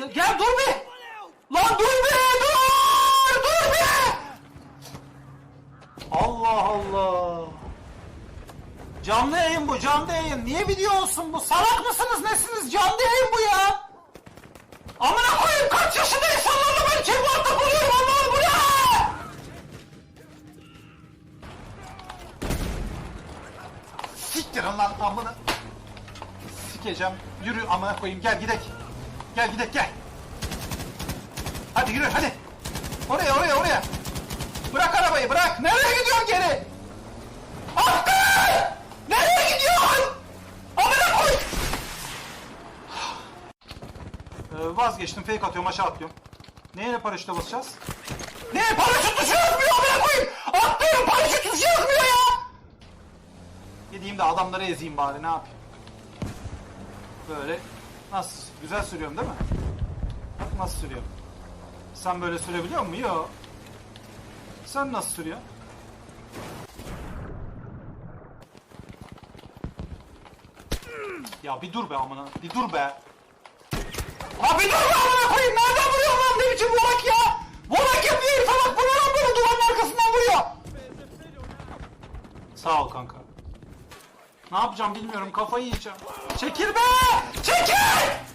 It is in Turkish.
Ya gel dur be! Lan dur be! Dur! Dur be! Allah Allah! Canlı yayın bu, canlı yayın. Niye video olsun bu? Salak mısınız, nesiniz? Canlı yayın bu ya! Amına koyayım kaç yaşında insanlarla ben keyboardda buluyorum Allah'ım bu ne? Siktirin lan amına. Sikeceğim. Yürü amına koyayım gel gidek. Gel gidek gel. Hadi yürü hadi. Oraya oraya oraya. Bırak arabayı bırak. Nereye gidiyorsun geri? Hakkı! Nereye gidiyorsun? Amına koy! Ee, vazgeçtim fake atıyorum aşağı atlıyorum. Neye paraşüte basacağız? Ne paraşüt tuşu yazmıyor amına koyayım! Atlıyorum paraşüt tuşu yazmıyor ya! Gideyim de adamları ezeyim bari ne yapayım? Böyle nasıl? Güzel sürüyorum değil mi? Bak nasıl sürüyorum. Sen böyle sürebiliyor musun? Yok. Sen nasıl sürüyorsun? Ya bir dur be amına. Bir dur be. Ha bir dur be amına koyayım. Nereden vuruyor lan ne biçim vurak ya? Vurak yapıyor herif bak. Bu ne lan böyle duvarın arkasından vuruyor. Sağ ol kanka. Ne yapacağım bilmiyorum. Kafayı yiyeceğim. Çekil be! Çekil!